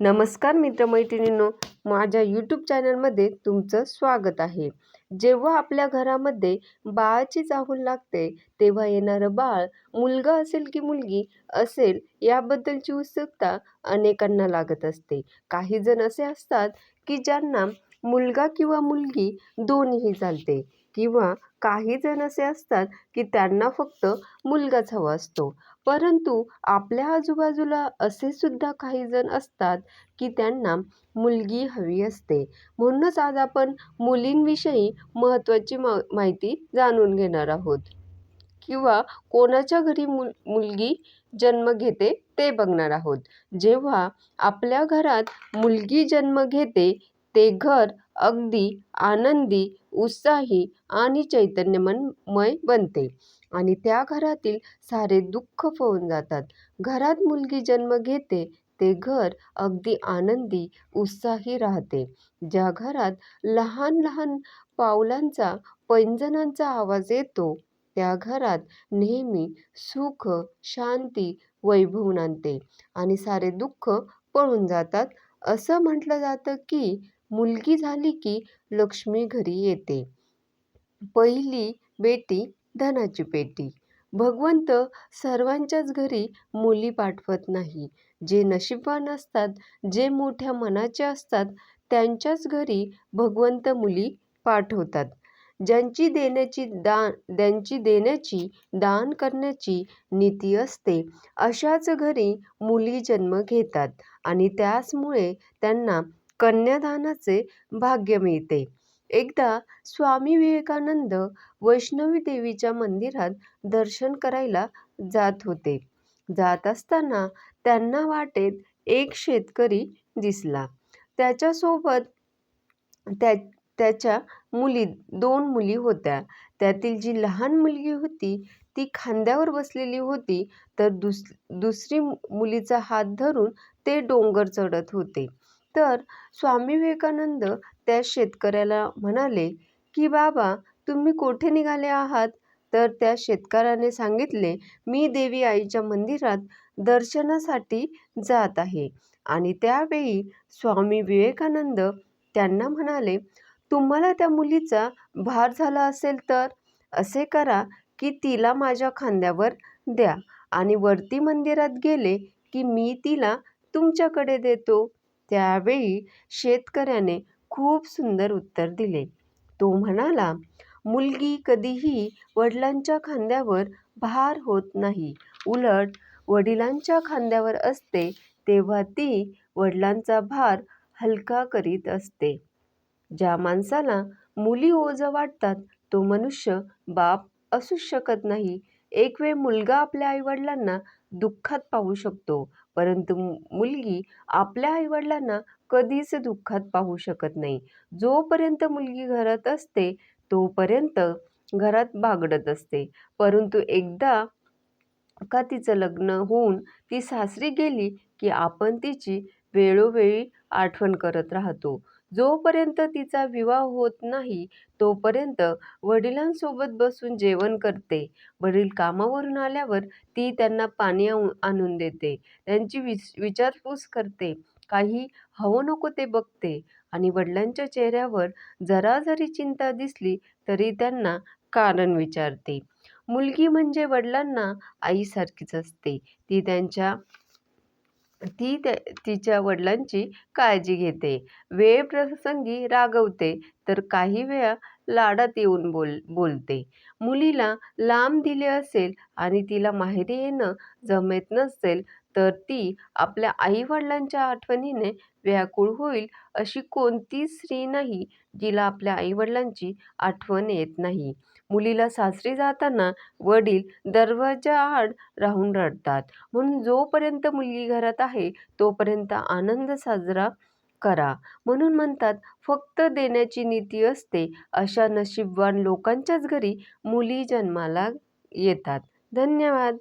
नमस्कार मित्रमैत्रिणींनो माझ्या यूट्यूब चॅनलमध्ये तुमचं स्वागत आहे. जेव्हा आपल्या घरामध्ये बाळाची चाहूल लागते तेव्हा येणारं बाळ मुलगा असेल की मुलगी असेल याबद्दलची उत्सुकता अनेकांना लागत असते. काही जण असे असतात की ज्यांना मुलगा किंवा मुलगी दोन्हीही चालते किंवा काही जण असे असतात की त्यांना फक्त मुलगाच हवा असतो. परंतु आपल्या आजूबाजूला असे सुद्धा काही जण असतात की त्यांना मुलगी हवी असते. म्हणूनच आज आपण मुलींविषयी महत्त्वाची मा माहिती जाणून घेणार आहोत. किंवा कोणाच्या घरी मुल मुलगी जन्म घेते ते बघणार आहोत. जेव्हा आपल्या घरात मुलगी जन्म घेते ते घर अगदी आनंदी उत्साही आणि चैतन्यमनमय बनते. आणि त्या घरातील सारे दुःख पळून जातात. घरात मुलगी जन्म घेते ते घर अगदी आनंदी उत्साही राहते. ज्या घरात लहान लहान पावलांचा पैंजणांचा आवाज येतो त्या घरात नेहमी सुख शांती वैभव नांदते आणि सारे दुःख पळून जातात. असं म्हटलं जातं की मुलगी झाली की लक्ष्मी घरी येते. पहिली बेटी धनाची पेटी भगवंत सर्वांच्याच घरी मुली पाठवत नाही. जे नशीबवान असतात जे मोठ्या मनाचे असतात त्यांच्याच घरी भगवंत मुली पाठवतात. ज्यांची देण्याची दान त्यांची देण्याची दान करण्याची नीती असते अशाच घरी मुली जन्म घेतात आणि त्याचमुळे त्यांना कन्यादानाचे भाग्य मिळते. एकदा स्वामी विवेकानंद वैष्णवी देवीच्या मंदिरात दर्शन करायला जात होते. जात असताना त्यांना वाटेत एक शेतकरी दिसला. त्याच्यासोबत त्या त्याच्या मुली दोन मुली होत्या. त्यातील जी लहान मुलगी होती ती खांद्यावर बसलेली होती तर दुस दुसरी मुलीचा हात धरून ते डोंगर चढत होते. तर स्वामी विवेकानंद त्या शेतकऱ्याला म्हणाले की बाबा तुम्ही कोठे निघाले आहात? तर त्या शेतकऱ्याने सांगितले मी देवी आईच्या मंदिरात दर्शनासाठी जात आहे. आणि त्यावेळी स्वामी विवेकानंद त्यांना म्हणाले तुम्हाला त्या मुलीचा भार झाला असेल तर असे करा की तिला माझ्या खांद्यावर द्या आणि वरती मंदिरात गेले की मी तिला तुमच्याकडे देतो. त्यावेळी शेतकऱ्याने खूप सुंदर उत्तर दिले. तो म्हणाला मुलगी कधीही वडिलांच्या खांद्यावर भार होत नाही. उलट वडिलांच्या खांद्यावर असते तेव्हा ती वडिलांचा भार हलका करीत असते. ज्या माणसाला मुली ओझं वाटतात तो मनुष्य बाप असूच शकत नाही. एक वेळ मुलगा आपल्या आईवडिलांना दुःखात पाहू शकतो परंतु मुलगी आपल्या आईवडिलांना कधीच दुःखात पाहू शकत नाही. जोपर्यंत मुलगी घरात असते तोपर्यंत घरात बागडत असते. परंतु एकदा का तिचं लग्न होऊन ती सासरी गेली की आपण तिची वेळोवेळी आठवण करत राहतो. जोपर्यंत तिचा विवाह होत नाही तोपर्यंत वडिलांसोबत बसून जेवण करते. वडील कामावरून आल्यावर ती त्यांना पाणी आणून देते. त्यांची विच विचारपूस करते. काही हवं नको ते बघते. आणि वडिलांच्या चेहऱ्यावर जरा जरी चिंता दिसली तरी त्यांना कारण विचारते. मुलगी म्हणजे वडिलांना आईसारखीच असते. ती त्यांच्या ती तिच्या वडिलांची काळजी घेते. वेळ प्रसंगी रागवते तर काही वेळा लाडात येऊन बोल बोलते. मुलीला लांब दिले असेल आणि तिला माहेरी येणं जमत नसेल तर ती आपल्या आईवडिलांच्या आठवणीने व्याकुळ होईल अशी कोणतीच स्त्री नाही जिला आपल्या आईवडिलांची आठवण येत नाही. मुलीला सासरी जाताना वडील दरवाजा आड राहून रडतात. म्हणून जोपर्यंत मुलगी घरात आहे तोपर्यंत आनंद साजरा करा. म्हणून म्हणतात फक्त देण्याची नीती असते अशा नशीबवान लोकांच्याच घरी मुली जन्माला येतात. धन्यवाद.